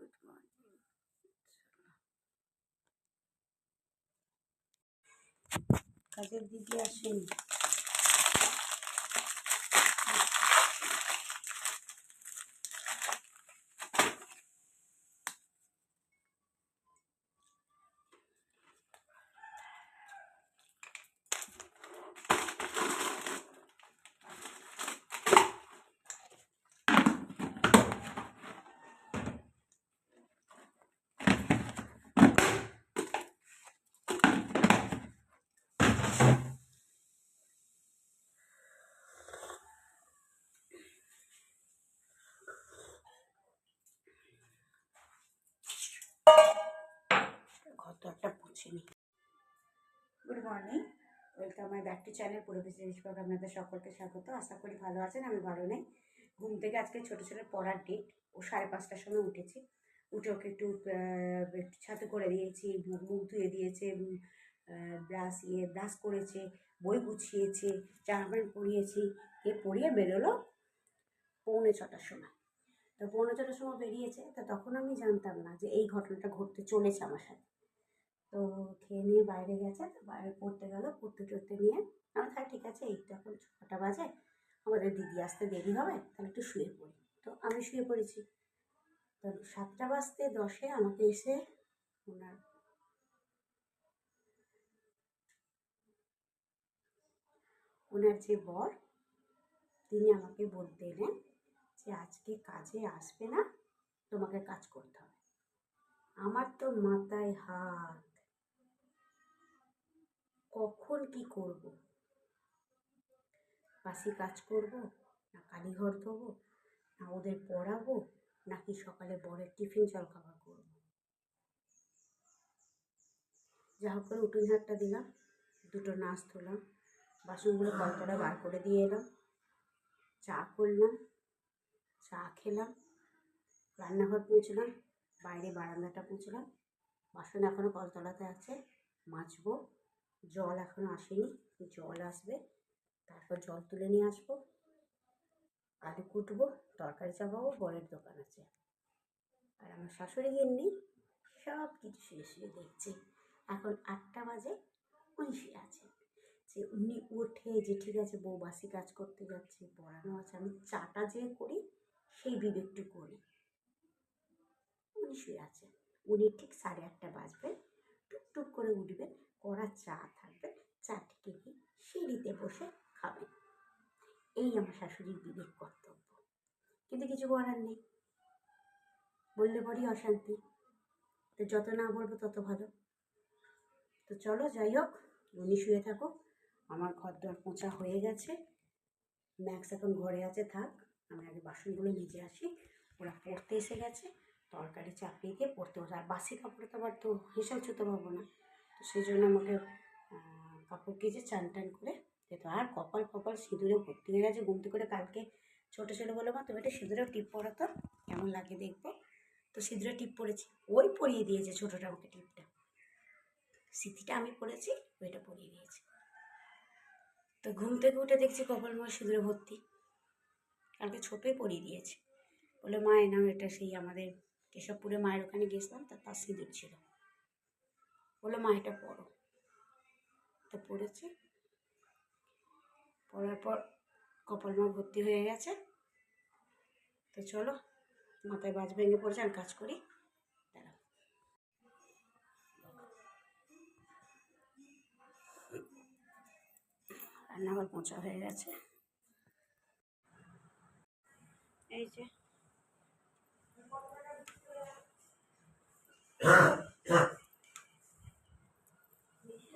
Good morning কাজের দিদি আসেনি কত একটা পুছে নি good morning welcome my back to channel পুরো বিজনেস ব্লগ আপনাদের সকলকে স্বাগত। আশা করি ভালো আছেন, আমি ভালো নেই। ঘুম থেকে আজকে ছোটো ছোটো পড়ার ডেট ও সাড়ে পাঁচটার সময় উঠেছি। উঠে ওকে একটু ছাতু করে দিয়েছি, মুখ ধুয়ে দিয়েছে ব্রাশ ইয়ে ব্রাশ করেছে, বই গুছিয়েছে জামা প্যান্ট পরিয়েছি এ পরিয়ে বেরোলো? পৌনে ছটার সময়। তো পৌনে ছটার সময় বেরিয়েছে, তো তখন আমি জানতাম না যে এই ঘটনাটা ঘটতে চলেছে আমার সাথে। তো খেয়ে নিয়ে বাইরে গেছে, তো বাইরে পড়তে গেল, পড়তে টড়তে নিয়ে। আমি তাহলে ঠিক আছে, এই এখন ছটা বাজে, আমাদের দিদি আসতে দেরি হবে, তাহলে একটু শুয়ে পড়ি। তো আমি শুয়ে পড়েছি। তো সাতটা বাজতে দশে আমাকে এসে ওনার ওনার যে বর, তিনি আমাকে বলতে এলেন যে আজকে কাজে আসবে না, তোমাকে কাজ করতে হবে। আমার তো মাথায় হাত। কখন কি করব? বাসি কাজ করব, না কালীঘর ধোবো, না ওদের পড়াবো, নাকি সকালে বরের টিফিন জলখাবার করব? যা হোক করে উঠোন ঝাড়টা দিলাম, দুটো নাচ তোলাম বাসনগুলো কলতলা বার করে দিয়ে এলাম, চা করলাম, চা খেলাম, রান্নাঘর পৌঁছলাম, বাইরে বারান্দাটা পৌঁছলাম, বাসন এখনও কলতলাতে আছে, মাজবো জল এখনও আসেনি জল আসবে। তারপর জল তুলে নিয়ে আসব। আলু কুটবো, তরকারি চাপাবো, বরের দোকান আছে। আর আমার শাশুড়ি, গিন্নি সব কিছু শুয়ে শুয়ে দেখছে। এখন আটটা বাজে উনি শুয়ে আছেন যে উনি ওঠে, যে ঠিক আছে বউ বাসি কাজ করতে যাচ্ছে, পড়ানো আছে। আমি চাটা যে করি, সেই বিবেকটু করি। উনি শুয়ে আছেন উনি ঠিক সাড়ে আটটা বাজবে, টুকটুক করে উঠবেন। কড়া চা থাকবে চাটিকে নিয়ে সিঁড়িতে বসে খাবেন এই আমার শাশুড়ির বিবেক কর্তব্য। কিন্তু কিছু করার নেই। বললে পরই অশান্তি। তো যত না বলব তত ভালো। তো চলো, যাই হোক, উনি শুয়ে থাকো আমার ঘর দর পোঁচা হয়ে গেছে। ম্যাক্স এখন ঘরে আছে, থাক। আমি আগে বাসনগুলো নিজে আসি। ওরা পড়তে এসে গেছে। তরকারি চাপিয়ে দিয়ে পড়তে বসে আর বাসি কাপড়ে তো আবার তো হেসেও ছুতে পারব না। তো সেই জন্য আমাকে কাপড় কেচে চান টান করে যেত। আর কপাল কপাল সিঁদুরে ভর্তি হয়ে গেছে ঘুমতে করে কালকে ছোটো ছেলে বলে মা তুমি একটা সিঁদুরেও টিপ পরা তো, কেমন লাগে দেখব? তো সিঁদুরে টিপ পরেছি, ওই পরিয়ে দিয়েছে ছোটোটা আমাকে টিপটা। স্মৃতিটা আমি পড়েছি ওইটা পরিয়ে দিয়েছে। তো ঘুম থেকে উঠে দেখছি কপাল মা সিঁদুরে ভর্তি। কালকে ছোটোই পরিয়ে দিয়েছে। বলে, মা এনাম এটা সেই আমাদের কেশবপুরে মায়ের ওখানে গেছিলাম তা তার সিঁদুর ছিল। বলে মা, এটা পড়ো। তো পড়েছে। পড়ার পর কপাল মা ভর্তি হয়ে গেছে। তো চলো, মাথায় বাজ ভেঙে পড়েছে, আমি কাজ করি। দাঁড়াও। রান্নাঘর মোচা হয়ে গেছে। এই যে।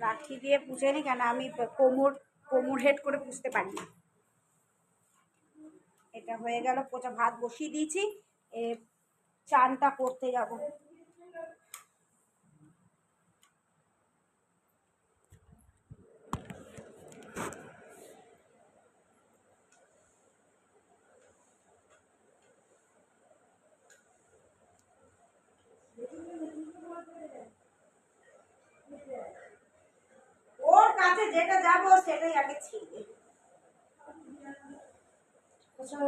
লাঠি দিয়ে পুষে নি কেন? আমি কোমর কোমর হেড করে পুষতে পারি না। এটা হয়ে গেল পচা ভাত বসিয়ে দিয়েছি। এ, চানটা করতে যাব ওর কাছে যেটা যাব সেটাই আগে ছিঁড়বে পোচা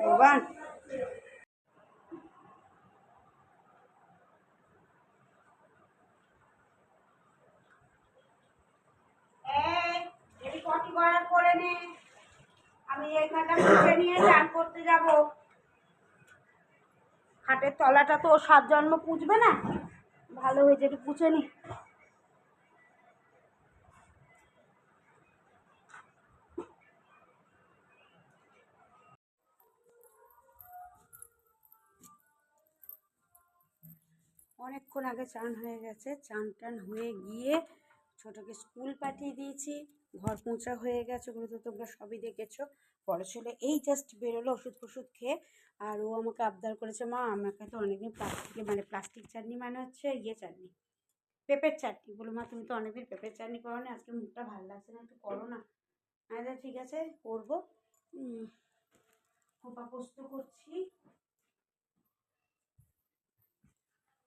ভগবান করার আমি নিয়ে চান করতে খাটের তলাটা তো সাত জন্ম পুঁছবে না ভালো হয়েছে, একটু পুছে নি। অনেকক্ষণ আগে চান হয়ে গেছে। চান টান হয়ে গিয়ে ছোটোকে স্কুল পাঠিয়ে দিয়েছি। ঘর পৌঁছা হয়ে গেছে ওগুলো তো তোমরা সবই দেখেছ। বড় ছেলে এই জাস্ট বেরোলো, ওষুধ ফষুধ খেয়ে। আর ও আমাকে আবদার করেছে, মা, আমাকে তো অনেকদিন প্লাস্টিকে মানে প্লাস্টিক চাটনি মানে হচ্ছে ইয়ে চাটনি পেঁপের চাটনি। বলো, মা, তুমি তো অনেকদিন পেঁপের চাটনি করো না আজকে মুখটা ভালো লাগছে না, একটু করো না। আচ্ছা ঠিক আছে, করব। খোপা পোস্ত করছি।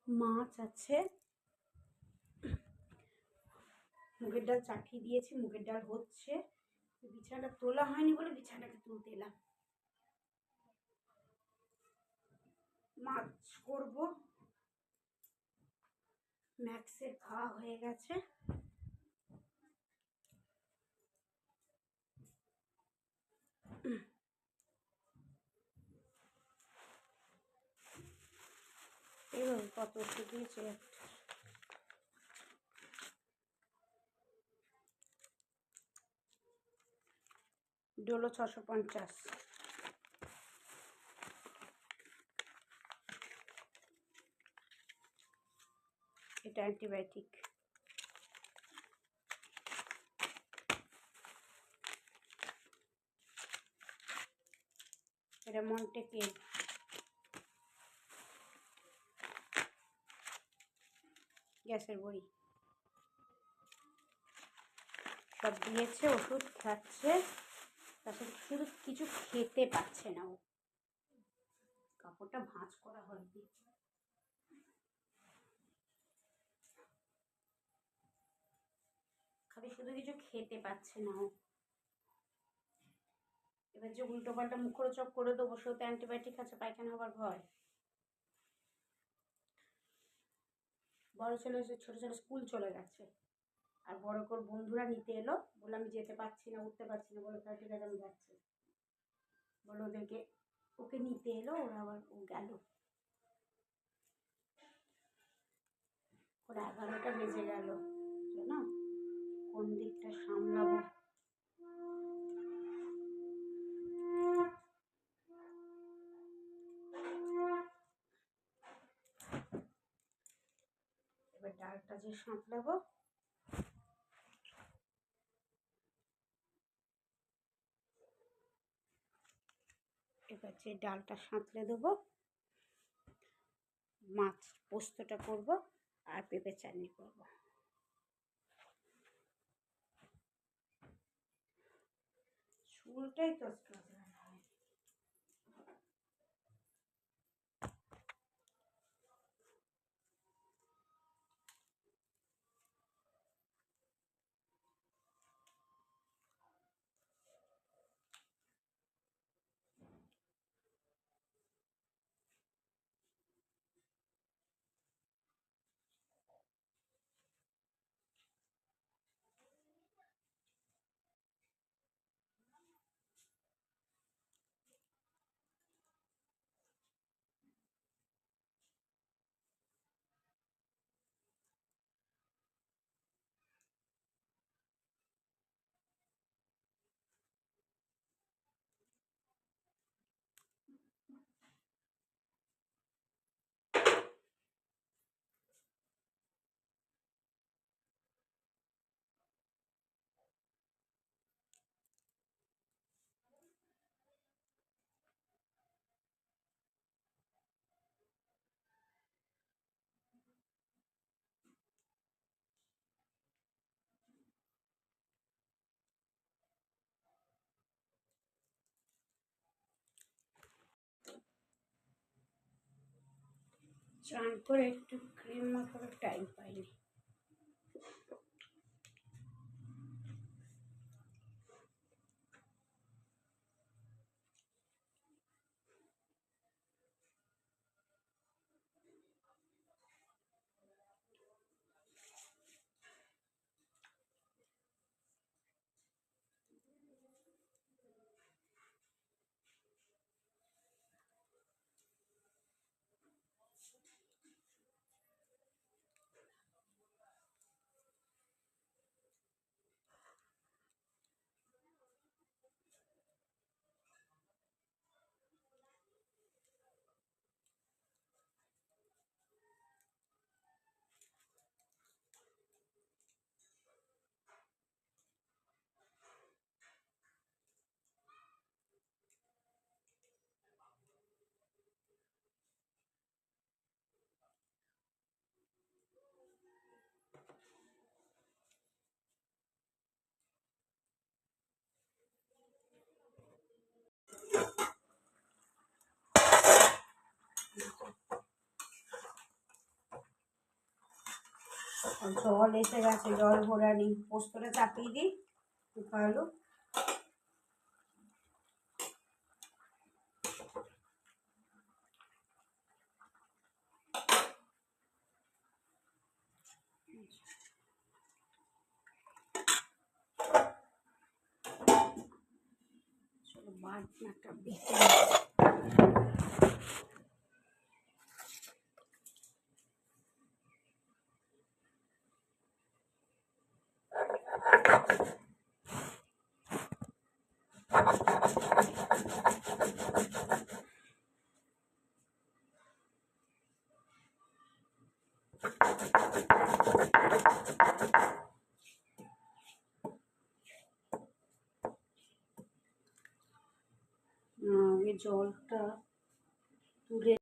মাছ আছে। মুগের ডাল চাটিয়ে দিয়েছি, মুগের ডাল হচ্ছে। বিছানাটা তোলা হয়নি বলে বিছানাকে তুলতে এলাম। মাছ করব। ম্যাক্সের খাওয়া হয়ে গেছে। কত ওষুধ দিয়েছে? ডোলো ছশো পঞ্চাশ। এটা অ্যান্টিবায়োটিক। এটা মন্টেকেল গ্যাসের বড়ি। সব দিয়েছে, ওষুধ খাচ্ছে। তারপর শুধু কিছু খেতে পাচ্ছে না ও। কাপড়টা ভাঁজ করা হয়নি। খালি শুধু কিছু খেতে পাচ্ছে না ও। এবার যে উল্টো পাল্টা মুখরোচক করে দেবো, সেও তো অ্যান্টিবায়োটিক আছে, পায়খানা হবার ভয়। বড় ছেলে ছোটো ছেলে স্কুল চলে গেছে। আর বড় করে বন্ধুরা নিতে এলো। বলে আমি যেতে পারছি না, উঠতে পারছি না। বলে ঠিক আছে, আমি যাচ্ছি। বলে ওদেরকে, ওকে নিতে এলো, ওরা আবার ও গেল। ওরা এগারোটা বেজে গেল। না কোন দিকটা সামলাবো? ডালটা যে সাঁতলাবো এবার যে ডালটা সাঁতলে দেবো, মাছ পোস্তটা করব আর পেঁপে চাটনি করব। চুলটাই তো চান করে একটু ক্রিম মাখার টাইম পাইনি। জল এসে গেছে জল ভরে নি পোস্তটা চাপিয়ে দিই শুকালো চলো বাটনাটা বেটে নিই। আগে জলটা তুলে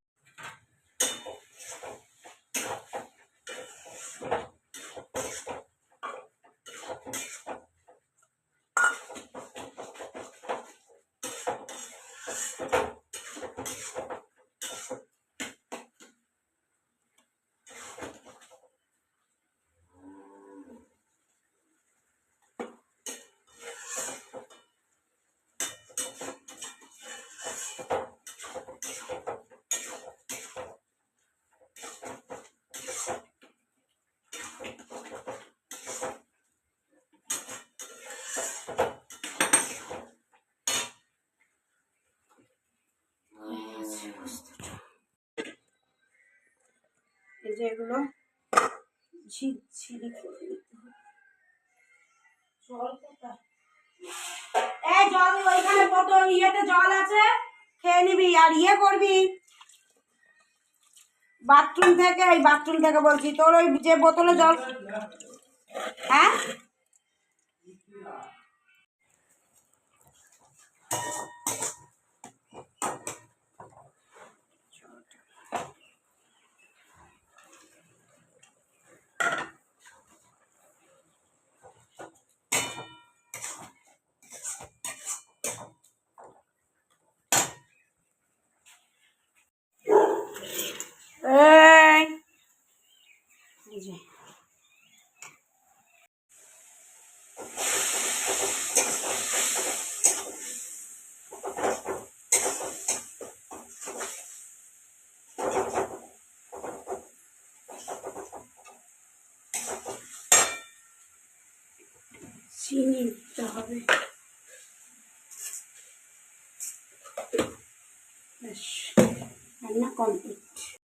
এই যে এগুলো ঝিঝিরি জল এই জল, ওইখানে কত ইয়েতে জল আছে? খেয়ে নিবি আর ইয়ে করবি। বাথরুম থেকে, এই বাথরুম থেকে বলছি, তোর ওই যে বোতলে জল হ্যাঁ এই এই যে চিনি দিতে হবে। ব্যাস রান্না কমপ্লিট।